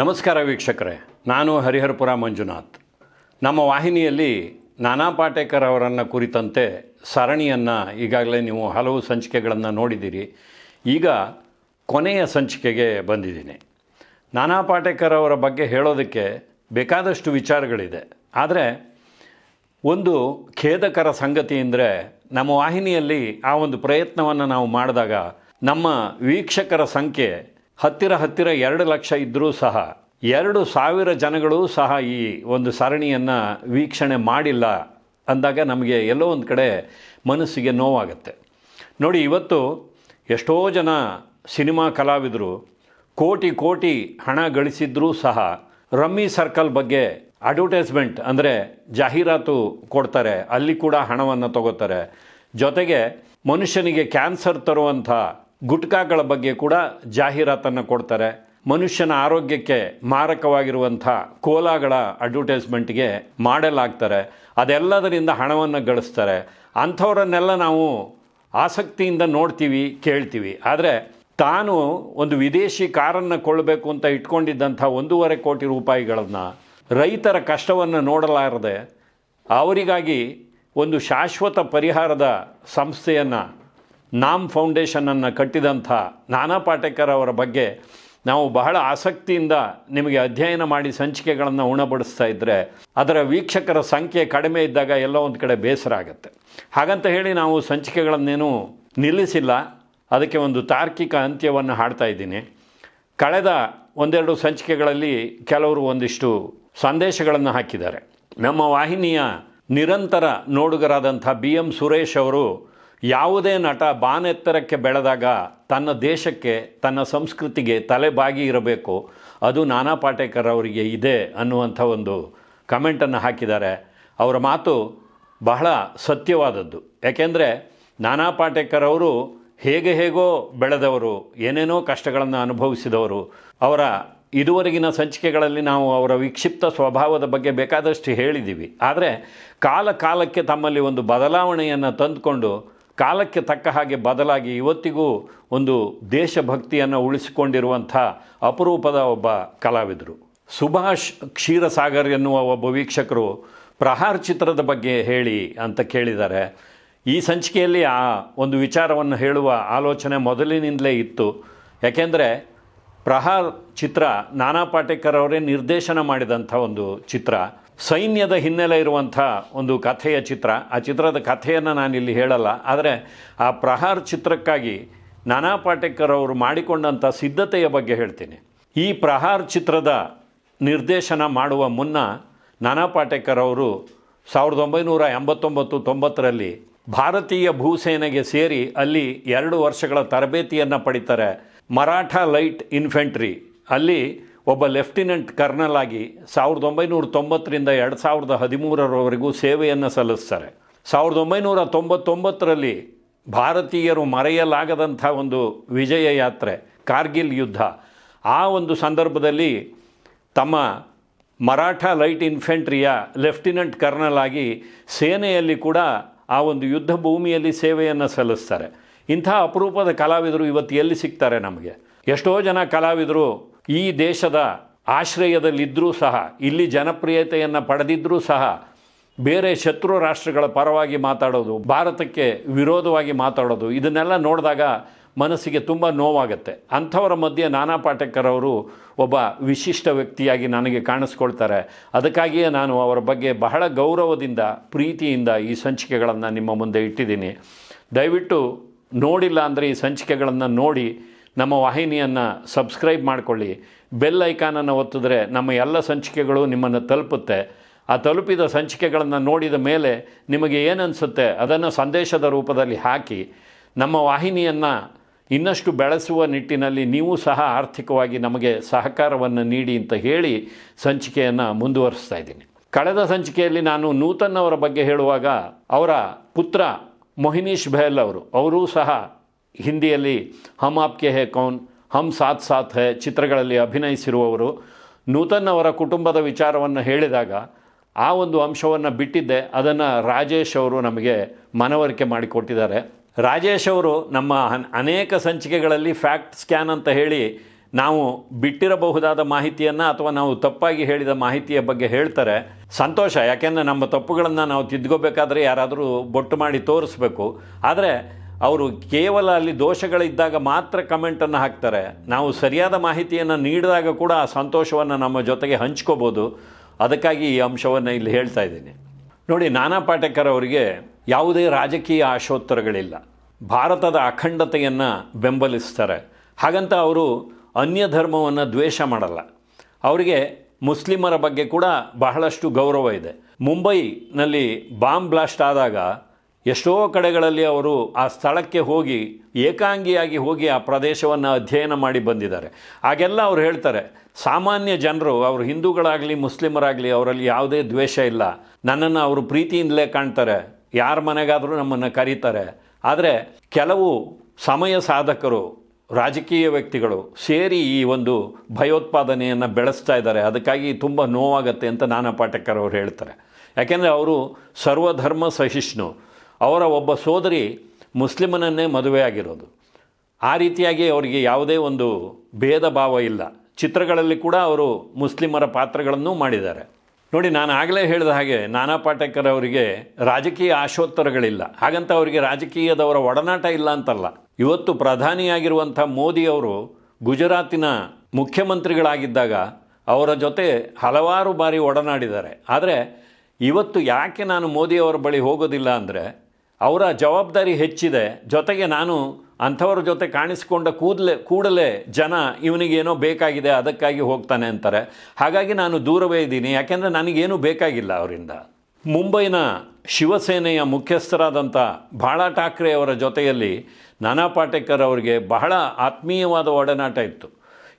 ನಮಸ್ಕಾರ ವೀಕ್ಷಕರೇ, ನಾನು ಹರಿಹರಪುರ ಮಂಜುನಾಥ್. ನಮ್ಮ ವಾಹಿನಿಯಲ್ಲಿ ನಾನಾ ಪಾಟೇಕರ್ ಅವರನ್ನು ಕುರಿತಂತೆ ಸರಣಿಯನ್ನು ಈಗಾಗಲೇ ನೀವು ಹಲವು ಸಂಚಿಕೆಗಳನ್ನು ನೋಡಿದ್ದೀರಿ. ಈಗ ಕೊನೆಯ ಸಂಚಿಕೆಗೆ ಬಂದಿದ್ದೀನಿ. ನಾನಾ ಪಾಟೇಕರ್ ಅವರ ಬಗ್ಗೆ ಹೇಳೋದಕ್ಕೆ ಬೇಕಾದಷ್ಟು ವಿಚಾರಗಳಿದೆ. ಆದರೆ ಒಂದು ಖೇದಕರ ಸಂಗತಿ ಅಂದರೆ ನಮ್ಮ ವಾಹಿನಿಯಲ್ಲಿ ಆ ಒಂದು ಪ್ರಯತ್ನವನ್ನು ನಾವು ಮಾಡಿದಾಗ ನಮ್ಮ ವೀಕ್ಷಕರ ಸಂಖ್ಯೆ ಹತ್ತಿರ ಹತ್ತಿರ ಎರಡು ಲಕ್ಷ ಇದ್ದರೂ ಸಹ ಎರಡು ಸಾವಿರ ಜನಗಳು ಸಹ ಈ ಒಂದು ಸರಣಿಯನ್ನು ವೀಕ್ಷಣೆ ಮಾಡಿಲ್ಲ ಅಂದಾಗ ನಮಗೆ ಎಲ್ಲೋ ಒಂದು ಕಡೆ ಮನಸ್ಸಿಗೆ ನೋವಾಗುತ್ತೆ. ನೋಡಿ, ಇವತ್ತು ಎಷ್ಟೋ ಜನ ಸಿನಿಮಾ ಕಲಾವಿದರು, ಕೋಟಿ ಕೋಟಿ ಹಣ ಗಳಿಸಿದ್ರೂ ಸಹ ರಮ್ಮಿ ಸರ್ಕಲ್ ಬಗ್ಗೆ ಅಡ್ವರ್ಟೈಸ್ಮೆಂಟ್ ಅಂದರೆ ಜಾಹೀರಾತು ಕೊಡ್ತಾರೆ, ಅಲ್ಲಿ ಕೂಡ ಹಣವನ್ನು ತಗೋತಾರೆ. ಜೊತೆಗೆ ಮನುಷ್ಯನಿಗೆ ಕ್ಯಾನ್ಸರ್ ತರುವಂಥ ಗುಟ್ಕಾಗಳ ಬಗ್ಗೆ ಕೂಡ ಜಾಹೀರಾತನ್ನು ಕೊಡ್ತಾರೆ. ಮನುಷ್ಯನ ಆರೋಗ್ಯಕ್ಕೆ ಮಾರಕವಾಗಿರುವಂಥ ಕೋಲಾಗಳ ಅಡ್ವರ್ಟೈಸ್ಮೆಂಟ್ಗೆ ಮಾಡಲಾಗ್ತಾರೆ. ಅದೆಲ್ಲದರಿಂದ ಹಣವನ್ನು ಗಳಿಸ್ತಾರೆ. ಅಂಥವರನ್ನೆಲ್ಲ ನಾವು ಆಸಕ್ತಿಯಿಂದ ನೋಡ್ತೀವಿ, ಕೇಳ್ತೀವಿ. ಆದರೆ ತಾನು ಒಂದು ವಿದೇಶಿ ಕಾರನ್ನು ಕೊಳ್ಳಬೇಕು ಅಂತ ಇಟ್ಕೊಂಡಿದ್ದಂಥ ಒಂದೂವರೆ ಕೋಟಿ ರೂಪಾಯಿಗಳನ್ನು ರೈತರ ಕಷ್ಟವನ್ನು ನೋಡಲಾರದೆ ಅವರಿಗಾಗಿ ಒಂದು ಶಾಶ್ವತ ಪರಿಹಾರದ ಸಂಸ್ಥೆಯನ್ನು, ನಾಮ್ ಫೌಂಡೇಶನನ್ನು ಕಟ್ಟಿದಂಥ ನಾನಾ ಪಾಟೇಕರ್ ಅವರ ಬಗ್ಗೆ ನಾವು ಬಹಳ ಆಸಕ್ತಿಯಿಂದ ನಿಮಗೆ ಅಧ್ಯಯನ ಮಾಡಿ ಸಂಚಿಕೆಗಳನ್ನು ಉಣಬಡಿಸ್ತಾ ಇದ್ದರೆ ಅದರ ವೀಕ್ಷಕರ ಸಂಖ್ಯೆ ಕಡಿಮೆ ಇದ್ದಾಗ ಎಲ್ಲ ಒಂದು ಕಡೆ ಬೇಸರ ಆಗುತ್ತೆ. ಹಾಗಂತ ಹೇಳಿ ನಾವು ಸಂಚಿಕೆಗಳನ್ನೇನು ನಿಲ್ಲಿಸಿಲ್ಲ. ಅದಕ್ಕೆ ಒಂದು ತಾರ್ಕಿಕ ಅಂತ್ಯವನ್ನು ಹಾಡ್ತಾ ಇದ್ದೀನಿ. ಕಳೆದ ಒಂದೆರಡು ಸಂಚಿಕೆಗಳಲ್ಲಿ ಕೆಲವರು ಒಂದಿಷ್ಟು ಸಂದೇಶಗಳನ್ನು ಹಾಕಿದ್ದಾರೆ. ನಮ್ಮ ವಾಹಿನಿಯ ನಿರಂತರ ನೋಡುಗರಾದಂಥ ಬಿ ಎಂ ಸುರೇಶ್ ಅವರು ಯಾವುದೇ ನಟ ಬಾನೆತ್ತರಕ್ಕೆ ಬೆಳೆದಾಗ ತನ್ನ ದೇಶಕ್ಕೆ, ತನ್ನ ಸಂಸ್ಕೃತಿಗೆ ತಲೆಬಾಗಿ ಇರಬೇಕು. ಅದು ನಾನಾ ಪಾಟೇಕರ್ ಅವರಿಗೆ ಇದೆ ಅನ್ನುವಂಥ ಒಂದು ಕಮೆಂಟನ್ನು ಹಾಕಿದ್ದಾರೆ. ಅವರ ಮಾತು ಬಹಳ ಸತ್ಯವಾದದ್ದು. ಯಾಕೆಂದರೆ ನಾನಾ ಪಾಟೇಕರ್ ಅವರು ಹೇಗೆ ಹೇಗೋ ಬೆಳೆದವರು, ಏನೇನೋ ಕಷ್ಟಗಳನ್ನು ಅನುಭವಿಸಿದವರು, ಅವರ ಇದುವರೆಗಿನ ಸಂಚಿಕೆಗಳಲ್ಲಿ ನಾವು ಅವರ ವಿಕ್ಷಿಪ್ತ ಸ್ವಭಾವದ ಬಗ್ಗೆ ಬೇಕಾದಷ್ಟು ಹೇಳಿದ್ದೀವಿ. ಆದರೆ ಕಾಲ ಕಾಲಕ್ಕೆ ತಮ್ಮಲ್ಲಿ ಒಂದು ಬದಲಾವಣೆಯನ್ನು ತಂದುಕೊಂಡು ಕಾಲಕ್ಕೆ ತಕ್ಕ ಹಾಗೆ ಬದಲಾಗಿ ಇವತ್ತಿಗೂ ಒಂದು ದೇಶಭಕ್ತಿಯನ್ನು ಉಳಿಸಿಕೊಂಡಿರುವಂಥ ಅಪರೂಪದ ಒಬ್ಬ ಕಲಾವಿದರು. ಸುಭಾಷ್ ಕ್ಷೀರಸಾಗರ್ ಎನ್ನುವ ಒಬ್ಬ ವೀಕ್ಷಕರು ಪ್ರಹಾರ್ ಚಿತ್ರದ ಬಗ್ಗೆ ಹೇಳಿ ಅಂತ ಕೇಳಿದ್ದಾರೆ. ಈ ಸಂಚಿಕೆಯಲ್ಲಿ ಆ ಒಂದು ವಿಚಾರವನ್ನು ಹೇಳುವ ಆಲೋಚನೆ ಮೊದಲಿನಿಂದಲೇ ಇತ್ತು. ಯಾಕೆಂದರೆ ಪ್ರಹಾರ್ ಚಿತ್ರ ನಾನಾ ಪಾಟೇಕರ್ ಅವರೇ ನಿರ್ದೇಶನ ಮಾಡಿದಂಥ ಒಂದು ಚಿತ್ರ. ಸೈನ್ಯದ ಹಿನ್ನೆಲೆ ಇರುವಂಥ ಒಂದು ಕಥೆಯ ಚಿತ್ರ. ಆ ಚಿತ್ರದ ಕಥೆಯನ್ನು ನಾನಿಲ್ಲಿ ಹೇಳಲ್ಲ. ಆದರೆ ಆ ಪ್ರಹಾರ್ ಚಿತ್ರಕ್ಕಾಗಿ ನಾನಾ ಪಾಟೇಕರ್ ಅವರು ಮಾಡಿಕೊಂಡಂಥ ಸಿದ್ಧತೆಯ ಬಗ್ಗೆ ಹೇಳ್ತೀನಿ. ಈ ಪ್ರಹಾರ್ ಚಿತ್ರದ ನಿರ್ದೇಶನ ಮಾಡುವ ಮುನ್ನ ನಾನಾ ಪಾಟೇಕರ್ ಅವರು ಸಾವಿರದ ಒಂಬೈನೂರ ಎಂಬತ್ತೊಂಬತ್ತು ತೊಂಬತ್ತರಲ್ಲಿ ಭಾರತೀಯ ಭೂಸೇನೆಗೆ ಸೇರಿ ಅಲ್ಲಿ ಎರಡು ವರ್ಷಗಳ ತರಬೇತಿಯನ್ನು ಪಡಿತಾರೆ ಮರಾಠ ಲೈಟ್ ಇನ್ಫೆಂಟ್ರಿ. ಅಲ್ಲಿ ಒಬ್ಬ ಲೆಫ್ಟಿನೆಂಟ್ ಕರ್ನಲ್ ಆಗಿ ಸಾವಿರದ ಒಂಬೈನೂರ ತೊಂಬತ್ತರಿಂದ ಎರಡು ಸಾವಿರದ ಹದಿಮೂರರವರೆಗೂ ಸೇವೆಯನ್ನು ಸಲ್ಲಿಸ್ತಾರೆ. ಸಾವಿರದ ಒಂಬೈನೂರ ತೊಂಬತ್ತೊಂಬತ್ತರಲ್ಲಿ ಭಾರತೀಯರು ಮರೆಯಲಾಗದಂಥ ಒಂದು ವಿಜಯ ಯಾತ್ರೆ, ಕಾರ್ಗಿಲ್ ಯುದ್ಧ. ಆ ಒಂದು ಸಂದರ್ಭದಲ್ಲಿ ತಮ್ಮ ಮರಾಠ ಲೈಟ್ ಇನ್ಫೆಂಟ್ರಿಯ ಲೆಫ್ಟಿನೆಂಟ್ ಕರ್ನಲ್ ಆಗಿ ಸೇನೆಯಲ್ಲಿ ಕೂಡ ಆ ಒಂದು ಯುದ್ಧ ಭೂಮಿಯಲ್ಲಿ ಸೇವೆಯನ್ನು ಸಲ್ಲಿಸ್ತಾರೆ. ಇಂಥ ಅಪರೂಪದ ಕಲಾವಿದರು ಇವತ್ತು ಎಲ್ಲಿ ಸಿಗ್ತಾರೆ ನಮಗೆ? ಎಷ್ಟೋ ಜನ ಕಲಾವಿದರು ಈ ದೇಶದ ಆಶ್ರಯದಲ್ಲಿದ್ದರೂ ಸಹ, ಇಲ್ಲಿ ಜನಪ್ರಿಯತೆಯನ್ನು ಪಡೆದಿದ್ದರೂ ಸಹ, ಬೇರೆ ಶತ್ರು ರಾಷ್ಟ್ರಗಳ ಪರವಾಗಿ ಮಾತಾಡೋದು, ಭಾರತಕ್ಕೆ ವಿರೋಧವಾಗಿ ಮಾತಾಡೋದು, ಇದನ್ನೆಲ್ಲ ನೋಡಿದಾಗ ಮನಸ್ಸಿಗೆ ತುಂಬ ನೋವಾಗುತ್ತೆ. ಅಂಥವರ ಮಧ್ಯೆ ನಾನಾ ಪಾಟೇಕರ್ ಅವರು ಒಬ್ಬ ವಿಶಿಷ್ಟ ವ್ಯಕ್ತಿಯಾಗಿ ನನಗೆ ಕಾಣಿಸ್ಕೊಳ್ತಾರೆ. ಅದಕ್ಕಾಗಿಯೇ ನಾನು ಅವರ ಬಗ್ಗೆ ಬಹಳ ಗೌರವದಿಂದ, ಪ್ರೀತಿಯಿಂದ ಈ ಸಂಚಿಕೆಗಳನ್ನು ನಿಮ್ಮ ಮುಂದೆ ಇಟ್ಟಿದ್ದೀನಿ. ದಯವಿಟ್ಟು ನೋಡಿಲ್ಲ ಅಂದರೆ ಈ ಸಂಚಿಕೆಗಳನ್ನು ನೋಡಿ ನಮ್ಮ ವಾಹಿನಿಯನ್ನು ಸಬ್ಸ್ಕ್ರೈಬ್ ಮಾಡಿಕೊಳ್ಳಿ. ಬೆಲ್ ಐಕಾನನ್ನು ಒತ್ತಿದ್ರೆ ನಮ್ಮ ಎಲ್ಲ ಸಂಚಿಕೆಗಳು ನಿಮ್ಮನ್ನು ತಲುಪುತ್ತೆ. ಆ ತಲುಪಿದ ಸಂಚಿಕೆಗಳನ್ನು ನೋಡಿದ ಮೇಲೆ ನಿಮಗೆ ಏನನ್ಸುತ್ತೆ ಅದನ್ನು ಸಂದೇಶದ ರೂಪದಲ್ಲಿ ಹಾಕಿ. ನಮ್ಮ ವಾಹಿನಿಯನ್ನು ಇನ್ನಷ್ಟು ಬೆಳೆಸುವ ನಿಟ್ಟಿನಲ್ಲಿ ನೀವು ಸಹ ಆರ್ಥಿಕವಾಗಿ ನಮಗೆ ಸಹಕಾರವನ್ನು ನೀಡಿ ಅಂತ ಹೇಳಿ ಸಂಚಿಕೆಯನ್ನು ಮುಂದುವರಿಸ್ತಾ ಇದ್ದೀನಿ. ಕಳೆದ ಸಂಚಿಕೆಯಲ್ಲಿ ನಾನು ನೂತನ್ ಅವರ ಬಗ್ಗೆ ಹೇಳುವಾಗ ಅವರ ಪುತ್ರ ಮೊಹಿನೀಶ್ ಬೆಹಲ್ ಅವರು, ಅವರೂ ಸಹ ಹಿಂದಿಯಲ್ಲಿ ಹಮ್ ಆಪ್ಕೆ ಹೇ ಕೌನ್, ಹಮ್ ಸಾಥ್ ಸಾಥ್ ಹೇ ಚಿತ್ರಗಳಲ್ಲಿ ಅಭಿನಯಿಸಿರುವವರು, ನೂತನ್ ಅವರ ಕುಟುಂಬದ ವಿಚಾರವನ್ನು ಹೇಳಿದಾಗ ಆ ಒಂದು ಅಂಶವನ್ನು ಬಿಟ್ಟಿದ್ದೆ. ಅದನ್ನು ರಾಜೇಶ್ ಅವರು ನಮಗೆ ಮನವರಿಕೆ ಮಾಡಿಕೊಟ್ಟಿದ್ದಾರೆ. ರಾಜೇಶ್ ಅವರು ನಮ್ಮ ಅನ್- ಅನೇಕ ಸಂಚಿಕೆಗಳಲ್ಲಿ ಫ್ಯಾಕ್ಟ್ ಸ್ಕ್ಯಾನ್ ಅಂತ ಹೇಳಿ ನಾವು ಬಿಟ್ಟಿರಬಹುದಾದ ಮಾಹಿತಿಯನ್ನು ಅಥವಾ ನಾವು ತಪ್ಪಾಗಿ ಹೇಳಿದ ಮಾಹಿತಿಯ ಬಗ್ಗೆ ಹೇಳ್ತಾರೆ. ಸಂತೋಷ, ಯಾಕೆಂದರೆ ನಮ್ಮ ತಪ್ಪುಗಳನ್ನು ನಾವು ತಿದ್ಕೋಬೇಕಾದ್ರೆ ಯಾರಾದರೂ ಬೊಟ್ಟು ಮಾಡಿ ತೋರಿಸ್ಬೇಕು. ಆದರೆ ಅವರು ಕೇವಲ ಅಲ್ಲಿ ದೋಷಗಳಿದ್ದಾಗ ಮಾತ್ರ ಕಮೆಂಟನ್ನು ಹಾಕ್ತಾರೆ. ನಾವು ಸರಿಯಾದ ಮಾಹಿತಿಯನ್ನು ನೀಡಿದಾಗ ಕೂಡ ಆ ಸಂತೋಷವನ್ನು ನಮ್ಮ ಜೊತೆಗೆ ಹಂಚ್ಕೋಬೋದು. ಅದಕ್ಕಾಗಿ ಈ ಅಂಶವನ್ನು ಇಲ್ಲಿ ಹೇಳ್ತಾ ಇದ್ದೀನಿ. ನೋಡಿ, ನಾನಾ ಪಾಟೇಕರ್ ಅವರಿಗೆ ಯಾವುದೇ ರಾಜಕೀಯ ಆಶೋತ್ತರಗಳಿಲ್ಲ. ಭಾರತದ ಅಖಂಡತೆಯನ್ನು ಬೆಂಬಲಿಸ್ತಾರೆ. ಹಾಗಂತ ಅವರು ಅನ್ಯ ಧರ್ಮವನ್ನು ದ್ವೇಷ ಮಾಡಲ್ಲ. ಅವರಿಗೆ ಮುಸ್ಲಿಮರ ಬಗ್ಗೆ ಕೂಡ ಬಹಳಷ್ಟು ಗೌರವ ಇದೆ. ಮುಂಬೈನಲ್ಲಿ ಬಾಂಬ್ ಬ್ಲಾಸ್ಟ್ ಆದಾಗ ಎಷ್ಟೋ ಕಡೆಗಳಲ್ಲಿ ಅವರು ಆ ಸ್ಥಳಕ್ಕೆ ಹೋಗಿ ಏಕಾಂಗಿಯಾಗಿ ಹೋಗಿ ಆ ಪ್ರದೇಶವನ್ನು ಅಧ್ಯಯನ ಮಾಡಿ ಬಂದಿದ್ದಾರೆ. ಹಾಗೆಲ್ಲ ಅವ್ರು ಹೇಳ್ತಾರೆ, ಸಾಮಾನ್ಯ ಜನರು, ಅವರು ಹಿಂದೂಗಳಾಗಲಿ, ಮುಸ್ಲಿಮರಾಗಲಿ, ಅವರಲ್ಲಿ ಯಾವುದೇ ದ್ವೇಷ ಇಲ್ಲ. ನನ್ನನ್ನು ಅವರು ಪ್ರೀತಿಯಿಂದಲೇ ಕಾಣ್ತಾರೆ, ಯಾರ ಮನೆಗಾದರೂ ನಮ್ಮನ್ನು ಕರೀತಾರೆ. ಆದರೆ ಕೆಲವು ಸಮಯ ಸಾಧಕರು, ರಾಜಕೀಯ ವ್ಯಕ್ತಿಗಳು ಸೇರಿ ಈ ಒಂದು ಭಯೋತ್ಪಾದನೆಯನ್ನು ಬೆಳೆಸ್ತಾ ಇದ್ದಾರೆ. ಅದಕ್ಕಾಗಿ ತುಂಬ ನೋವಾಗತ್ತೆ ಅಂತ ನಾನಾ ಪಾಟೇಕರ್ ಅವರು ಹೇಳ್ತಾರೆ. ಯಾಕೆಂದರೆ ಅವರು ಸರ್ವಧರ್ಮ ಸಹಿಷ್ಣು. ಅವರ ಒಬ್ಬ ಸೋದರಿ ಮುಸ್ಲಿಮನನ್ನೇ ಮದುವೆ ಆಗಿರೋದು. ಆ ರೀತಿಯಾಗಿ ಅವರಿಗೆ ಯಾವುದೇ ಒಂದು ಭೇದ ಭಾವ ಇಲ್ಲ. ಚಿತ್ರಗಳಲ್ಲಿ ಕೂಡ ಅವರು ಮುಸ್ಲಿಮರ ಪಾತ್ರಗಳನ್ನು ಮಾಡಿದ್ದಾರೆ. ನೋಡಿ, ನಾನು ಆಗಲೇ ಹೇಳಿದ ಹಾಗೆ ನಾನಾ ಪಾಟೇಕರ್ ಅವರಿಗೆ ರಾಜಕೀಯ ಆಶೋತ್ತರಗಳಿಲ್ಲ. ಹಾಗಂತ ಅವರಿಗೆ ರಾಜಕೀಯದವರ ಒಡನಾಟ ಇಲ್ಲ ಅಂತಲ್ಲ. ಇವತ್ತು ಪ್ರಧಾನಿಯಾಗಿರುವಂಥ ಮೋದಿಯವರು ಗುಜರಾತಿನ ಮುಖ್ಯಮಂತ್ರಿಗಳಾಗಿದ್ದಾಗ ಅವರ ಜೊತೆ ಹಲವಾರು ಬಾರಿ ಒಡನಾಡಿದ್ದಾರೆ. ಆದರೆ ಇವತ್ತು ಯಾಕೆ ನಾನು ಮೋದಿಯವರ ಬಳಿ ಹೋಗೋದಿಲ್ಲ ಅಂದರೆ ಅವರ ಜವಾಬ್ದಾರಿ ಹೆಚ್ಚಿದೆ. ಜೊತೆಗೆ ನಾನು ಅಂಥವ್ರ ಜೊತೆ ಕಾಣಿಸಿಕೊಂಡ ಕೂದಲೇ, ಕೂಡಲೇ ಜನ ಇವನಿಗೇನೋ ಬೇಕಾಗಿದೆ, ಅದಕ್ಕಾಗಿ ಹೋಗ್ತಾನೆ ಅಂತಾರೆ. ಹಾಗಾಗಿ ನಾನು ದೂರವೇ ಇದ್ದೀನಿ. ಯಾಕೆಂದರೆ ನನಗೇನು ಬೇಕಾಗಿಲ್ಲ ಅವರಿಂದ. ಮುಂಬೈನ ಶಿವಸೇನೆಯ ಮುಖ್ಯಸ್ಥರಾದಂಥ ಬಾಳಾ ಠಾಕ್ರೆ ಅವರ ಜೊತೆಯಲ್ಲಿ ನಾನಾ ಪಾಟೇಕರ್ ಅವರಿಗೆ ಬಹಳ ಆತ್ಮೀಯವಾದ ಒಡನಾಟ ಇತ್ತು.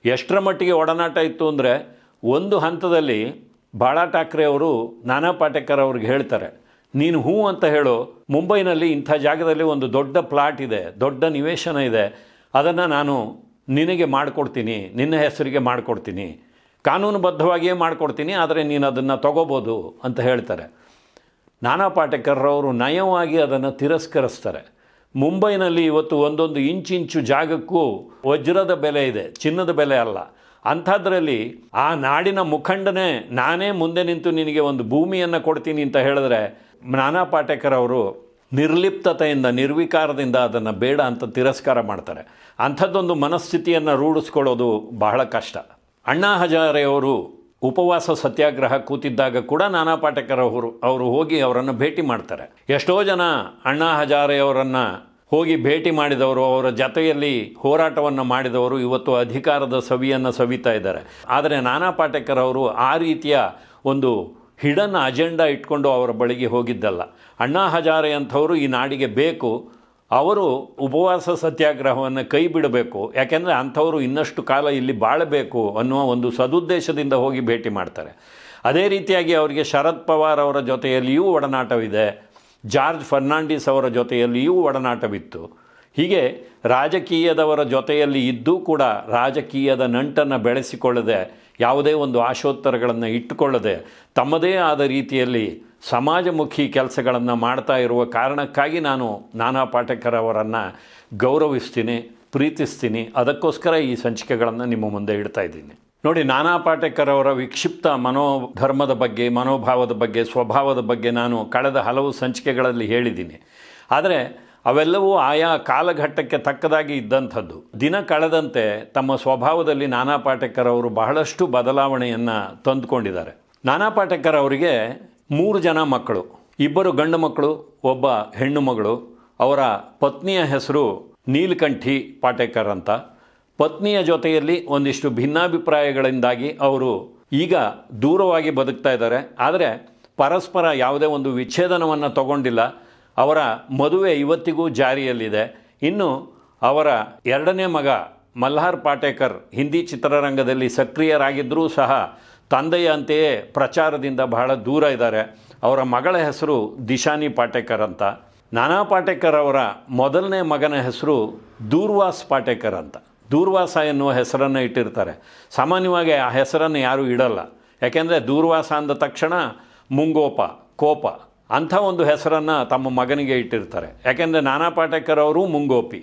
ಎಷ್ಟರ ಮಟ್ಟಿಗೆ ಒಡನಾಟ ಇತ್ತು ಅಂದರೆ ಒಂದು ಹಂತದಲ್ಲಿ ಬಾಳಾ ಠಾಕ್ರೆ ಅವರು ನಾನಾ ಪಾಟೇಕರ್ ಅವ್ರಿಗೆ ಹೇಳ್ತಾರೆ ನೀನು ಹೂ ಅಂತ ಹೇಳು ಮುಂಬೈನಲ್ಲಿ ಇಂಥ ಜಾಗದಲ್ಲಿ ಒಂದು ದೊಡ್ಡ ಪ್ಲಾಟ್ ಇದೆ, ದೊಡ್ಡ ನಿವೇಶನ ಇದೆ. ಅದನ್ನು ನಾನು ನಿನಗೆ ಮಾಡಿಕೊಡ್ತೀನಿ, ನಿನ್ನ ಹೆಸರಿಗೆ ಮಾಡಿಕೊಡ್ತೀನಿ. ಕಾನೂನುಬದ್ಧವಾಗಿಯೇ ಮಾಡಿಕೊಡ್ತೀನಿ, ಆದರೆ ನೀನು ಅದನ್ನು ತಗೋಬೋದು ಅಂತ ಹೇಳ್ತಾರೆ. ನಾನಾ ಪಾಟೇಕರ್ರವರು ನಯವಾಗಿ ಅದನ್ನು ತಿರಸ್ಕರಿಸ್ತಾರೆ. ಮುಂಬೈನಲ್ಲಿ ಇವತ್ತು ಒಂದೊಂದು ಇಂಚಿಂಚು ಜಾಗಕ್ಕೂ ವಜ್ರದ ಬೆಲೆ ಇದೆ, ಚಿನ್ನದ ಬೆಲೆ ಅಲ್ಲ. ಅಂಥದ್ರಲ್ಲಿ ಆ ನಾಡಿನ ಮುಖಂಡನೇ ನಾನೇ ಮುಂದೆ ನಿಂತು ನಿನಗೆ ಒಂದು ಭೂಮಿಯನ್ನು ಕೊಡ್ತೀನಿ ಅಂತ ಹೇಳಿದ್ರೆ ನಾನಾ ಪಾಟೇಕರ್ ಅವರು ನಿರ್ಲಿಪ್ತತೆಯಿಂದ, ನಿರ್ವಿಕಾರದಿಂದ ಅದನ್ನು ಬೇಡ ಅಂತ ತಿರಸ್ಕಾರ ಮಾಡ್ತಾರೆ. ಅಂಥದ್ದೊಂದು ಮನಸ್ಥಿತಿಯನ್ನು ರೂಢಿಸ್ಕೊಳ್ಳೋದು ಬಹಳ ಕಷ್ಟ. ಅಣ್ಣಾ ಹಜಾರೆಯವರು ಉಪವಾಸ ಸತ್ಯಾಗ್ರಹ ಕೂತಿದ್ದಾಗ ಕೂಡ ನಾನಾ ಪಾಟೇಕರ್ ಅವರು ಅವರು ಹೋಗಿ ಅವರನ್ನು ಭೇಟಿ ಮಾಡ್ತಾರೆ. ಎಷ್ಟೋ ಜನ ಅಣ್ಣಾ ಹಜಾರೆಯವರನ್ನು ಹೋಗಿ ಭೇಟಿ ಮಾಡಿದವರು, ಅವರ ಜತೆಯಲ್ಲಿ ಹೋರಾಟವನ್ನು ಮಾಡಿದವರು ಇವತ್ತು ಅಧಿಕಾರದ ಸವಿಯನ್ನು ಸವಿತಾ ಇದ್ದಾರೆ. ಆದರೆ ನಾನಾ ಪಾಟೇಕರ್ ಅವರು ಆ ರೀತಿಯ ಒಂದು ಹಿಡನ್ ಅಜೆಂಡಾ ಇಟ್ಕೊಂಡು ಅವರ ಬಳಿಗೆ ಹೋಗಿದ್ದಲ್ಲ. ಅಣ್ಣಾ ಹಜಾರೆ ಅಂಥವರು ಈ ನಾಡಿಗೆ ಬೇಕು. ಅವರು ಉಪವಾಸ ಸತ್ಯಾಗ್ರಹವನ್ನು ಕೈ ಬಿಡಬೇಕು. ಯಾಕೆಂದರೆ ಅಂಥವರು ಇನ್ನಷ್ಟು ಕಾಲ ಇಲ್ಲಿ ಬಾಳಬೇಕು ಅನ್ನುವ ಒಂದು ಸದುದ್ದೇಶದಿಂದ ಹೋಗಿ ಭೇಟಿ ಮಾಡ್ತಾರೆ. ಅದೇ ರೀತಿಯಾಗಿ ಅವರಿಗೆ ಶರದ್ ಪವಾರ್ ಅವರ ಜೊತೆಯಲ್ಲಿಯೂ ಒಡನಾಟವಿದೆ. ಜಾರ್ಜ್ ಫರ್ನಾಂಡಿಸ್ ಅವರ ಜೊತೆಯಲ್ಲಿಯೂ ಒಡನಾಟವಿತ್ತು. ಹೀಗೆ ರಾಜಕೀಯದವರ ಜೊತೆಯಲ್ಲಿ ಇದ್ದೂ ಕೂಡ ರಾಜಕೀಯದ ನಂಟನ್ನು ಬೆಳೆಸಿಕೊಳ್ಳದೆ, ಯಾವುದೇ ಒಂದು ಆಶೋತ್ತರಗಳನ್ನು ಇಟ್ಟುಕೊಳ್ಳದೆ, ತಮ್ಮದೇ ಆದ ರೀತಿಯಲ್ಲಿ ಸಮಾಜಮುಖಿ ಕೆಲಸಗಳನ್ನು ಮಾಡ್ತಾ ಇರುವ ಕಾರಣಕ್ಕಾಗಿ ನಾನು ನಾನಾ ಪಾಟೇಕರ್ ಅವರನ್ನು ಗೌರವಿಸ್ತೀನಿ, ಪ್ರೀತಿಸ್ತೀನಿ. ಅದಕ್ಕೋಸ್ಕರ ಈ ಸಂಚಿಕೆಗಳನ್ನು ನಿಮ್ಮ ಮುಂದೆ ಇಡ್ತಾ ಇದ್ದೀನಿ. ನೋಡಿ, ನಾನಾ ಪಾಟೇಕರ್ ಅವರ ವಿಕ್ಷಿಪ್ತ ಮನೋಧರ್ಮದ ಬಗ್ಗೆ, ಮನೋಭಾವದ ಬಗ್ಗೆ, ಸ್ವಭಾವದ ಬಗ್ಗೆ ನಾನು ಕಳೆದ ಹಲವು ಸಂಚಿಕೆಗಳಲ್ಲಿ ಹೇಳಿದ್ದೀನಿ. ಆದರೆ ಅವೆಲ್ಲವೂ ಆಯಾ ಕಾಲಘಟ್ಟಕ್ಕೆ ತಕ್ಕದಾಗಿ ಇದ್ದಂಥದ್ದು. ದಿನ ಕಳೆದಂತೆ ತಮ್ಮ ಸ್ವಭಾವದಲ್ಲಿ ನಾನಾ ಪಾಟೇಕರ್ ಅವರು ಬಹಳಷ್ಟು ಬದಲಾವಣೆಯನ್ನು ತಂದುಕೊಂಡಿದ್ದಾರೆ. ನಾನಾ ಪಾಟೇಕರ್ ಅವರಿಗೆ ಮೂರು ಜನ ಮಕ್ಕಳು. ಇಬ್ಬರು ಗಂಡು ಮಕ್ಕಳು, ಒಬ್ಬ ಹೆಣ್ಣು ಮಗಳು. ಅವರ ಪತ್ನಿಯ ಹೆಸರು ನೀಲಕಂಠಿ ಪಾಟೇಕರ್ ಅಂತ. ಪತ್ನಿಯ ಜೊತೆಯಲ್ಲಿ ಒಂದಿಷ್ಟು ಭಿನ್ನಾಭಿಪ್ರಾಯಗಳಿಂದಾಗಿ ಅವರು ಈಗ ದೂರವಾಗಿ ಬದುಕ್ತಾ ಇದ್ದಾರೆ. ಆದರೆ ಪರಸ್ಪರ ಯಾವುದೇ ಒಂದು ವಿಚ್ಛೇದನವನ್ನು ತಗೊಂಡಿಲ್ಲ. ಅವರ ಮದುವೆ ಇವತ್ತಿಗೂ ಜಾರಿಯಲ್ಲಿದೆ. ಇನ್ನು ಅವರ ಎರಡನೇ ಮಗ ಮಲ್ಹಾರ್ ಪಾಟೇಕರ್ ಹಿಂದಿ ಚಿತ್ರರಂಗದಲ್ಲಿ ಸಕ್ರಿಯರಾಗಿದ್ದರೂ ಸಹ ತಂದೆಯ ಅಂತೆಯೇ ಪ್ರಚಾರದಿಂದ ಬಹಳ ದೂರ ಇದ್ದಾರೆ. ಅವರ ಮಗಳ ಹೆಸರು ದಿಶಾನಿ ಪಾಟೇಕರ್ ಅಂತ. ನಾನಾ ಪಾಟೇಕರ್ ಅವರ ಮೊದಲನೇ ಮಗನ ಹೆಸರು ದೂರ್ವಾಸ್ ಪಾಟೇಕರ್ ಅಂತ. ದೂರ್ವಾಸ ಎನ್ನುವ ಹೆಸರನ್ನು ಇಟ್ಟಿರ್ತಾರೆ. ಸಾಮಾನ್ಯವಾಗಿ ಆ ಹೆಸರನ್ನು ಯಾರೂ ಇಡಲ್ಲ. ಯಾಕೆಂದರೆ ದೂರ್ವಾಸ ಅಂದ ತಕ್ಷಣ ಮುಂಗೋಪ, ಕೋಪ ಅಂಥ ಒಂದು ಹೆಸರನ್ನು ತಮ್ಮ ಮಗನಿಗೆ ಇಟ್ಟಿರ್ತಾರೆ. ಯಾಕೆಂದರೆ ನಾನಾ ಪಾಟೇಕರ್ ಅವರು ಮುಂಗೋಪಿ.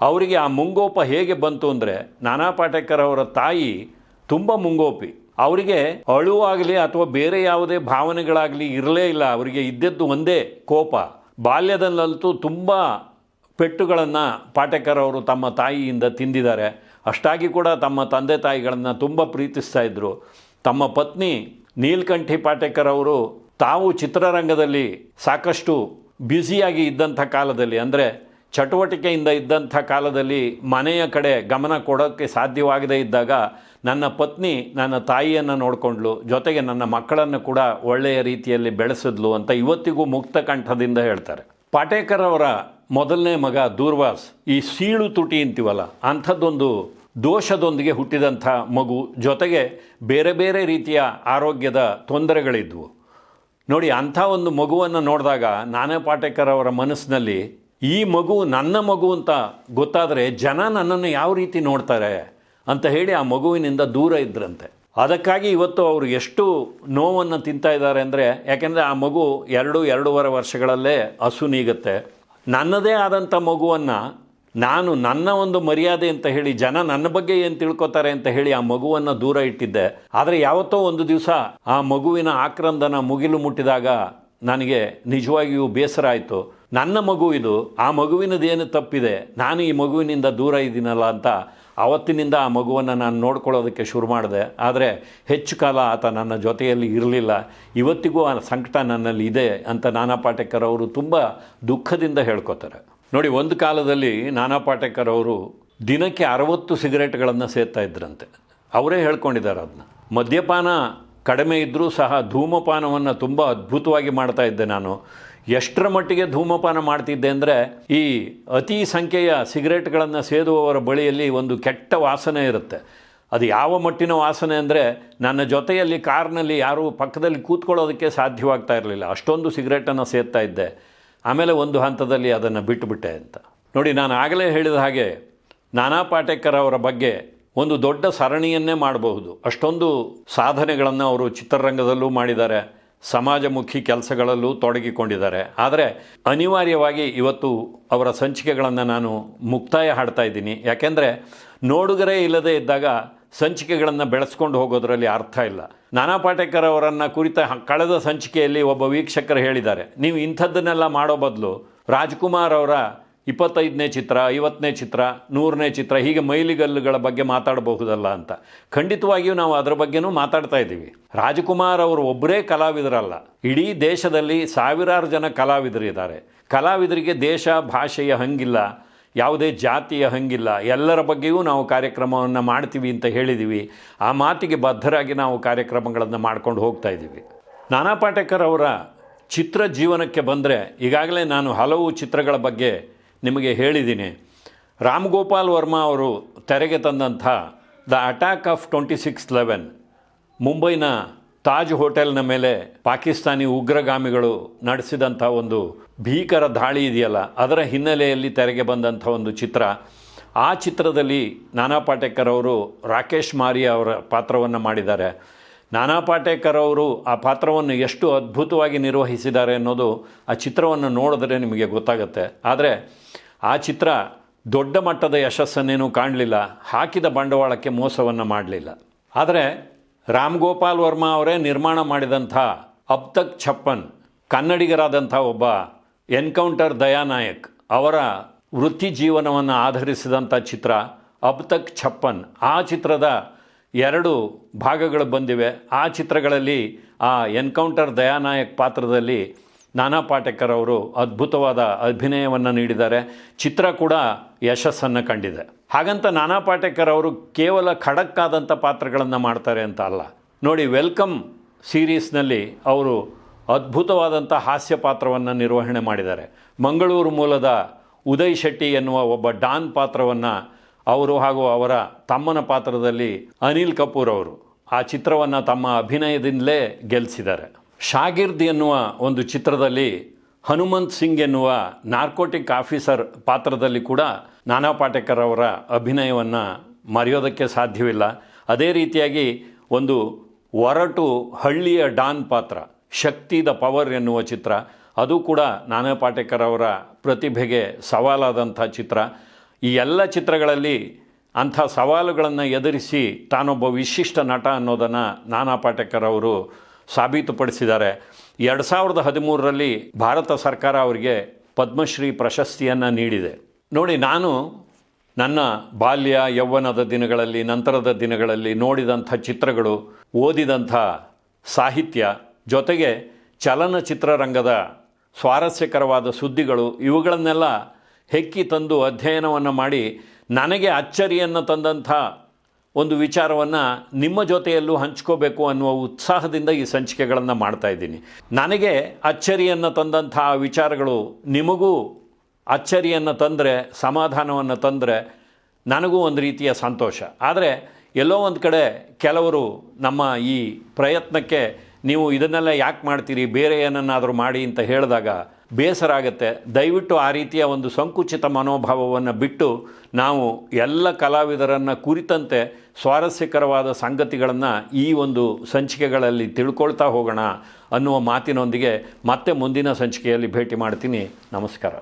ಅವರಿಗೆ ಆ ಮುಂಗೋಪ ಹೇಗೆ ಬಂತು ಅಂದರೆ ನಾನಾ ಪಾಟೇಕರ್ ಅವರ ತಾಯಿ ತುಂಬ ಮುಂಗೋಪಿ. ಅವರಿಗೆ ಅಳುವಾಗಲಿ ಅಥವಾ ಬೇರೆ ಯಾವುದೇ ಭಾವನೆಗಳಾಗಲಿ ಇರಲೇ ಇಲ್ಲ. ಅವರಿಗೆ ಇದ್ದದ್ದು ಒಂದೇ ಕೋಪ. ಬಾಲ್ಯದಲ್ಲಂತೂ ತುಂಬ ಪೆಟ್ಟುಗಳನ್ನು ಪಾಟೇಕರ್ ಅವರು ತಮ್ಮ ತಾಯಿಯಿಂದ ತಿಂದಿದ್ದಾರೆ. ಅಷ್ಟಾಗಿ ಕೂಡ ತಮ್ಮ ತಂದೆ ತಾಯಿಗಳನ್ನು ತುಂಬ ಪ್ರೀತಿಸ್ತಾ ಇದ್ದರು ತಮ್ಮ ಪತ್ನಿ ನೀಲ್ಕಂಠಿ ಪಾಟೇಕರ್ ಅವರು ತಾವು ಚಿತ್ರರಂಗದಲ್ಲಿ ಸಾಕಷ್ಟು ಬ್ಯುಸಿಯಾಗಿ ಇದ್ದಂಥ ಕಾಲದಲ್ಲಿ, ಅಂದರೆ ಚಟುವಟಿಕೆಯಿಂದ ಇದ್ದಂಥ ಕಾಲದಲ್ಲಿ ಮನೆಯ ಕಡೆ ಗಮನ ಕೊಡೋಕ್ಕೆ ಸಾಧ್ಯವಾಗದೇ ಇದ್ದಾಗ ನನ್ನ ಪತ್ನಿ ನನ್ನ ತಾಯಿಯನ್ನು ನೋಡಿಕೊಂಡ್ಲು ಜೊತೆಗೆ ನನ್ನ ಮಕ್ಕಳನ್ನು ಕೂಡ ಒಳ್ಳೆಯ ರೀತಿಯಲ್ಲಿ ಬೆಳೆಸಿದ್ಲು ಅಂತ ಇವತ್ತಿಗೂ ಮುಕ್ತ ಕಂಠದಿಂದ ಹೇಳ್ತಾರೆ. ಪಾಟೇಕರ್ ಅವರ ಮೊದಲನೇ ಮಗ ದೂರ್ವಾಸ್, ಈ ಸೀಳು ತುಟಿ ಅಂತೀವಲ್ಲ, ಅಂಥದ್ದೊಂದು ದೋಷದೊಂದಿಗೆ ಹುಟ್ಟಿದಂಥ ಮಗು, ಜೊತೆಗೆ ಬೇರೆ ಬೇರೆ ರೀತಿಯ ಆರೋಗ್ಯದ ತೊಂದರೆಗಳಿದ್ವು. ನೋಡಿ, ಅಂಥ ಒಂದು ಮಗುವನ್ನು ನೋಡಿದಾಗ ನಾನೇ ಪಾಟೇಕರ್ ಅವರ ಮನಸ್ಸಿನಲ್ಲಿ, ಈ ಮಗು ನನ್ನ ಮಗು ಅಂತ ಗೊತ್ತಾದರೆ ಜನ ನನ್ನನ್ನು ಯಾವ ರೀತಿ ನೋಡ್ತಾರೆ ಅಂತ ಹೇಳಿ ಆ ಮಗುವಿನಿಂದ ದೂರ ಇದ್ರಂತೆ. ಅದಕ್ಕಾಗಿ ಇವತ್ತು ಅವರು ಎಷ್ಟು ನೋವನ್ನು ತಿಂತಾ ಇದ್ದಾರೆ ಅಂದರೆ, ಯಾಕೆಂದರೆ ಆ ಮಗು ಎರಡು, ಎರಡೂವರೆ ವರ್ಷಗಳಲ್ಲೇ ಹಸು ನೀಗುತ್ತೆ. ನನ್ನದೇ ಆದಂಥ ಮಗುವನ್ನು ನಾನು ನನ್ನ ಒಂದು ಮರ್ಯಾದೆ ಅಂತ ಹೇಳಿ, ಜನ ನನ್ನ ಬಗ್ಗೆ ಏನು ತಿಳ್ಕೊತಾರೆ ಅಂತ ಹೇಳಿ ಆ ಮಗುವನ್ನು ದೂರ ಇಟ್ಟಿದ್ದೆ. ಆದರೆ ಯಾವತ್ತೋ ಒಂದು ದಿವಸ ಆ ಮಗುವಿನ ಆಕ್ರಂದನ ಮುಗಿಲು ಮುಟ್ಟಿದಾಗ ನನಗೆ ನಿಜವಾಗಿಯೂ ಬೇಸರ ಆಯಿತು. ನನ್ನ ಮಗು ಇದು, ಆ ಮಗುವಿನದೇನು ತಪ್ಪಿದೆ? ನಾನು ಈ ಮಗುವಿನಿಂದ ದೂರ ಇದ್ದೀನಲ್ಲ ಅಂತ ಆವತ್ತಿನಿಂದ ಆ ಮಗುವನ್ನು ನಾನು ನೋಡ್ಕೊಳ್ಳೋದಕ್ಕೆ ಶುರು ಮಾಡಿದೆ. ಆದರೆ ಹೆಚ್ಚು ಕಾಲ ಆತ ನನ್ನ ಜೊತೆಯಲ್ಲಿ ಇರಲಿಲ್ಲ. ಇವತ್ತಿಗೂ ಆ ಸಂಕಟ ನನ್ನಲ್ಲಿ ಇದೆ ಅಂತ ನಾನಾ ಪಾಟೇಕರ್ ಅವರು ತುಂಬ ದುಃಖದಿಂದ ಹೇಳ್ಕೊತಾರೆ. ನೋಡಿ, ಒಂದು ಕಾಲದಲ್ಲಿ ನಾನಾ ಪಾಟೇಕರ್ ಅವರು ದಿನಕ್ಕೆ ಅರವತ್ತು ಸಿಗರೇಟ್ಗಳನ್ನು ಸೇರ್ತಾ ಇದ್ರಂತೆ. ಅವರೇ ಹೇಳ್ಕೊಂಡಿದ್ದಾರೆ ಅದನ್ನ ಮದ್ಯಪಾನ ಕಡಿಮೆ ಇದ್ದರೂ ಸಹ ಧೂಮಪಾನವನ್ನು ತುಂಬ ಅದ್ಭುತವಾಗಿ ಮಾಡ್ತಾ ಇದ್ದೆ ನಾನು. ಎಷ್ಟರ ಮಟ್ಟಿಗೆ ಧೂಮಪಾನ ಮಾಡ್ತಿದ್ದೆ ಅಂದರೆ, ಈ ಅತಿ ಸಂಖ್ಯೆಯ ಸಿಗರೇಟ್ಗಳನ್ನು ಸೇದುವವರ ಬಳಿಯಲ್ಲಿ ಒಂದು ಕೆಟ್ಟ ವಾಸನೆ ಇರುತ್ತೆ. ಅದು ಯಾವ ಮಟ್ಟಿನ ವಾಸನೆ ಅಂದರೆ, ನನ್ನ ಜೊತೆಯಲ್ಲಿ ಕಾರ್ನಲ್ಲಿ ಯಾರೂ ಪಕ್ಕದಲ್ಲಿ ಕೂತ್ಕೊಳ್ಳೋದಕ್ಕೆ ಸಾಧ್ಯವಾಗ್ತಾ ಇರಲಿಲ್ಲ. ಅಷ್ಟೊಂದು ಸಿಗರೇಟನ್ನು ಸೇರ್ತಾ ಇದ್ದೆ. ಆಮೇಲೆ ಒಂದು ಹಂತದಲ್ಲಿ ಅದನ್ನು ಬಿಟ್ಟುಬಿಟ್ಟೆ ಅಂತ. ನೋಡಿ, ನಾನು ಆಗಲೇ ಹೇಳಿದ ಹಾಗೆ ನಾನಾ ಪಾಟೇಕರ್ ಅವರ ಬಗ್ಗೆ ಒಂದು ದೊಡ್ಡ ಸರಣಿಯನ್ನೇ ಮಾಡಬಹುದು. ಅಷ್ಟೊಂದು ಸಾಧನೆಗಳನ್ನು ಅವರು ಚಿತ್ರರಂಗದಲ್ಲೂ ಮಾಡಿದ್ದಾರೆ, ಸಮಾಜಮುಖಿ ಕೆಲಸಗಳಲ್ಲೂ ತೊಡಗಿಕೊಂಡಿದ್ದಾರೆ. ಆದರೆ ಅನಿವಾರ್ಯವಾಗಿ ಇವತ್ತು ಅವರ ಸಂಚಿಕೆಗಳನ್ನು ನಾನು ಮುಕ್ತಾಯ ಹಾಡ್ತಾ ಇದ್ದೀನಿ. ಯಾಕೆಂದರೆ ನೋಡುಗರೇ ಇಲ್ಲದೇ ಇದ್ದಾಗ ಸಂಚಿಕೆಗಳನ್ನು ಬೆಳೆಸ್ಕೊಂಡು ಹೋಗೋದರಲ್ಲಿ ಅರ್ಥ ಇಲ್ಲ. ನಾನಾ ಪಾಟೇಕರ್ ಅವರನ್ನು ಕುರಿತ ಕಳೆದ ಸಂಚಿಕೆಯಲ್ಲಿ ಒಬ್ಬ ವೀಕ್ಷಕರು ಹೇಳಿದ್ದಾರೆ. ನೀವು ಇಂಥದ್ದನ್ನೆಲ್ಲ ಮಾಡೋ ಬದಲು ರಾಜ್ಕುಮಾರ್ ಅವರ ಇಪ್ಪತ್ತೈದನೇ ಚಿತ್ರ, ಐವತ್ತನೇ ಚಿತ್ರ, ನೂರನೇ ಚಿತ್ರ ಹೀಗೆ ಮೈಲಿಗಲ್ಲುಗಳ ಬಗ್ಗೆ ಮಾತಾಡಬಹುದಲ್ಲ ಅಂತ. ಖಂಡಿತವಾಗಿಯೂ ನಾವು ಅದರ ಬಗ್ಗೆನೂ ಮಾತಾಡ್ತಾ ಇದ್ದೀವಿ. ರಾಜ್ಕುಮಾರ್ ಅವರು ಒಬ್ಬರೇ ಕಲಾವಿದರಲ್ಲ. ಇಡೀ ದೇಶದಲ್ಲಿ ಸಾವಿರಾರು ಜನ ಕಲಾವಿದರು ಇದ್ದಾರೆ ಕಲಾವಿದರಿಗೆ ದೇಶ, ಭಾಷೆಯ ಹಂಗಿಲ್ಲ. ಯಾವುದೇ ಜಾತಿಯ ಹಂಗಿಲ್ಲ. ಎಲ್ಲರ ಬಗ್ಗೆಯೂ ನಾವು ಕಾರ್ಯಕ್ರಮವನ್ನು ಮಾಡ್ತೀವಿ ಅಂತ ಹೇಳಿದ್ದೀವಿ ಆ ಮಾತಿಗೆ ಬದ್ಧರಾಗಿ ನಾವು ಕಾರ್ಯಕ್ರಮಗಳನ್ನು ಮಾಡ್ಕೊಂಡು ಹೋಗ್ತಾ ಇದ್ದೀವಿ ನಾನಾ ಪಾಟೇಕರ್ ಅವರ ಚಿತ್ರ ಜೀವನಕ್ಕೆ ಬಂದರೆ ಈಗಾಗಲೇ ನಾನು ಹಲವು ಚಿತ್ರಗಳ ಬಗ್ಗೆ ನಿಮಗೆ ಹೇಳಿದ್ದೀನಿ. ರಾಮ್ ಗೋಪಾಲ್ ವರ್ಮಾ ಅವರು ತೆರೆಗೆ ತಂದಂಥ the attack of twenty six eleven, ಮುಂಬೈನ ತಾಜ್ ಹೋಟೆಲ್ನ ಮೇಲೆ ಪಾಕಿಸ್ತಾನಿ ಉಗ್ರಗಾಮಿಗಳು ನಡೆಸಿದಂಥ ಒಂದು ಭೀಕರ ದಾಳಿ ಇದೆಯಲ್ಲ, ಅದರ ಹಿನ್ನೆಲೆಯಲ್ಲಿ ತೆರೆಗೆ ಬಂದಂಥ ಒಂದು ಚಿತ್ರ. ಆ ಚಿತ್ರದಲ್ಲಿ ನಾನಾ ಪಾಟೇಕರ್ ಅವರು ರಾಕೇಶ್ ಮಾರಿ ಅವರ ಪಾತ್ರವನ್ನು ಮಾಡಿದ್ದಾರೆ. ನಾನಾ ಪಾಟೇಕರ್ ಅವರು ಆ ಪಾತ್ರವನ್ನು ಎಷ್ಟು ಅದ್ಭುತವಾಗಿ ನಿರ್ವಹಿಸಿದ್ದಾರೆ ಅನ್ನೋದು ಆ ಚಿತ್ರವನ್ನು ನೋಡಿದ್ರೆ ನಿಮಗೆ ಗೊತ್ತಾಗುತ್ತೆ. ಆದರೆ ಆ ಚಿತ್ರ ದೊಡ್ಡ ಮಟ್ಟದ ಯಶಸ್ಸನ್ನೇನೂ ಕಾಣಲಿಲ್ಲ, ಹಾಕಿದ ಬಂಡವಾಳಕ್ಕೆ ಮೋಸವನ್ನು ಮಾಡಲಿಲ್ಲ. ಆದರೆ ರಾಮ್ ಗೋಪಾಲ್ ವರ್ಮಾ ಅವರೇ ನಿರ್ಮಾಣ ಮಾಡಿದಂಥ ಅಬ್ ತಕ್ ಛಪ್ಪನ್, ಕನ್ನಡಿಗರಾದಂಥ ಒಬ್ಬ ಎನ್ಕೌಂಟರ್ ದಯಾನಾಯಕ್ ಅವರ ವೃತ್ತಿ ಜೀವನವನ್ನು ಆಧರಿಸಿದಂಥ ಚಿತ್ರ ಅಬ್ ತಕ್ ಛಪ್ಪನ್. ಆ ಚಿತ್ರದ ಎರಡು ಭಾಗಗಳು ಬಂದಿವೆ. ಆ ಚಿತ್ರಗಳಲ್ಲಿ ಆ ಎನ್ಕೌಂಟರ್ ದಯಾನಾಯಕ್ ಪಾತ್ರದಲ್ಲಿ ನಾನಾ ಪಾಟೇಕರ್ ಅವರು ಅದ್ಭುತವಾದ ಅಭಿನಯವನ್ನು ನೀಡಿದ್ದಾರೆ. ಚಿತ್ರ ಕೂಡ ಯಶಸ್ಸನ್ನು ಕಂಡಿದೆ. ಹಾಗಂತ ನಾನಾ ಪಾಟೇಕರ್ ಅವರು ಕೇವಲ ಖಡಕ್ಕಾದಂಥ ಪಾತ್ರಗಳನ್ನು ಮಾಡ್ತಾರೆ ಅಂತ ಅಲ್ಲ. ನೋಡಿ, ವೆಲ್ಕಮ್ ಸೀರೀಸ್ನಲ್ಲಿ ಅವರು ಅದ್ಭುತವಾದಂಥ ಹಾಸ್ಯ ಪಾತ್ರವನ್ನು ನಿರ್ವಹಣೆ ಮಾಡಿದ್ದಾರೆ. ಮಂಗಳೂರು ಮೂಲದ ಉದಯ್ ಶೆಟ್ಟಿ ಎನ್ನುವ ಒಬ್ಬ ಡಾನ್ ಪಾತ್ರವನ್ನು ಅವರು ಹಾಗೂ ಅವರ ತಮ್ಮನ ಪಾತ್ರದಲ್ಲಿ ಅನಿಲ್ ಕಪೂರ್ ಅವರು ಆ ಚಿತ್ರವನ್ನು ತಮ್ಮ ಅಭಿನಯದಿಂದಲೇ ಗೆಲ್ಲಿಸಿದ್ದಾರೆ ಶಾಗಿರ್ದ್ ಎನ್ನುವ ಒಂದು ಚಿತ್ರದಲ್ಲಿ ಹನುಮಂತ್ ಸಿಂಗ್ ಎನ್ನುವ ನಾರ್ಕೋಟಿಕ್ ಆಫೀಸರ್ ಪಾತ್ರದಲ್ಲಿ ಕೂಡ ನಾನಾ ಪಾಟೇಕರ್ ಅವರ ಅಭಿನಯವನ್ನು ಮರೆಯೋದಕ್ಕೆ ಸಾಧ್ಯವಿಲ್ಲ. ಅದೇ ರೀತಿಯಾಗಿ ಒಂದು ಒರಟು ಹಳ್ಳಿಯ ಡಾನ್ ಪಾತ್ರ, ಶಕ್ತಿ ದ ಪವರ್ ಎನ್ನುವ ಚಿತ್ರ, ಅದು ಕೂಡ ನಾನಾ ಪಾಟೇಕರ್ ಅವರ ಪ್ರತಿಭೆಗೆ ಸವಾಲಾದಂಥ ಚಿತ್ರ. ಈ ಎಲ್ಲ ಚಿತ್ರಗಳಲ್ಲಿ ಅಂಥ ಸವಾಲುಗಳನ್ನು ಎದುರಿಸಿ ತಾನೊಬ್ಬ ವಿಶಿಷ್ಟ ನಟ ಅನ್ನೋದನ್ನು ನಾನಾ ಪಾಟೇಕರ್ ಅವರು ಸಾಬೀತುಪಡಿಸಿದ್ದಾರೆ. ಎರಡು ಸಾವಿರದ ಹದಿಮೂರರಲ್ಲಿ ಭಾರತ ಸರ್ಕಾರ ಅವರಿಗೆ ಪದ್ಮಶ್ರೀ ಪ್ರಶಸ್ತಿಯನ್ನು ನೀಡಿದೆ. ನೋಡಿ, ನಾನು ನನ್ನ ಬಾಲ್ಯ, ಯೌವನದ ದಿನಗಳಲ್ಲಿ, ನಂತರದ ದಿನಗಳಲ್ಲಿ ನೋಡಿದಂಥ ಚಿತ್ರಗಳು, ಓದಿದಂಥ ಸಾಹಿತ್ಯ, ಜೊತೆಗೆ ಚಲನಚಿತ್ರರಂಗದ ಸ್ವಾರಸ್ಯಕರವಾದ ಸುದ್ದಿಗಳು, ಇವುಗಳನ್ನೆಲ್ಲ ಹೆಕ್ಕಿ ತಂದು ಅಧ್ಯಯನವನ್ನು ಮಾಡಿ ನನಗೆ ಅಚ್ಚರಿಯನ್ನು ತಂದಂಥ ಒಂದು ವಿಚಾರವನ್ನು ನಿಮ್ಮ ಜೊತೆಯಲ್ಲೂ ಹಂಚ್ಕೋಬೇಕು ಅನ್ನುವ ಉತ್ಸಾಹದಿಂದ ಈ ಸಂಚಿಕೆಗಳನ್ನು ಮಾಡ್ತಾ ಇದ್ದೀನಿ. ನನಗೆ ಅಚ್ಚರಿಯನ್ನು ತಂದಂಥ ವಿಚಾರಗಳು ನಿಮಗೂ ಅಚ್ಚರಿಯನ್ನು ತಂದರೆ, ಸಮಾಧಾನವನ್ನು ತಂದರೆ ನನಗೂ ಒಂದು ರೀತಿಯ ಸಂತೋಷ. ಆದರೆ ಎಲ್ಲೋ ಒಂದು ಕಡೆ ಕೆಲವರು ನಮ್ಮ ಈ ಪ್ರಯತ್ನಕ್ಕೆ ನೀವು ಇದನ್ನೆಲ್ಲ ಯಾಕೆ ಮಾಡ್ತೀರಿ, ಬೇರೆ ಏನನ್ನಾದರೂ ಮಾಡಿ ಅಂತ ಹೇಳಿದಾಗ ಬೇಸರ ಆಗುತ್ತೆ. ದಯವಿಟ್ಟು ಆ ರೀತಿಯ ಒಂದು ಸಂಕುಚಿತ ಮನೋಭಾವವನ್ನು ಬಿಟ್ಟು ನಾವು ಎಲ್ಲ ಕಲಾವಿದರನ್ನು ಕುರಿತಂತೆ ಸ್ವಾರಸ್ಯಕರವಾದ ಸಂಗತಿಗಳನ್ನು ಈ ಒಂದು ಸಂಚಿಕೆಗಳಲ್ಲಿ ತಿಳ್ಕೊಳ್ತಾ ಹೋಗೋಣ ಅನ್ನುವ ಮಾತಿನೊಂದಿಗೆ ಮತ್ತೆ ಮುಂದಿನ ಸಂಚಿಕೆಯಲ್ಲಿ ಭೇಟಿ ಮಾಡ್ತೀನಿ. ನಮಸ್ಕಾರ.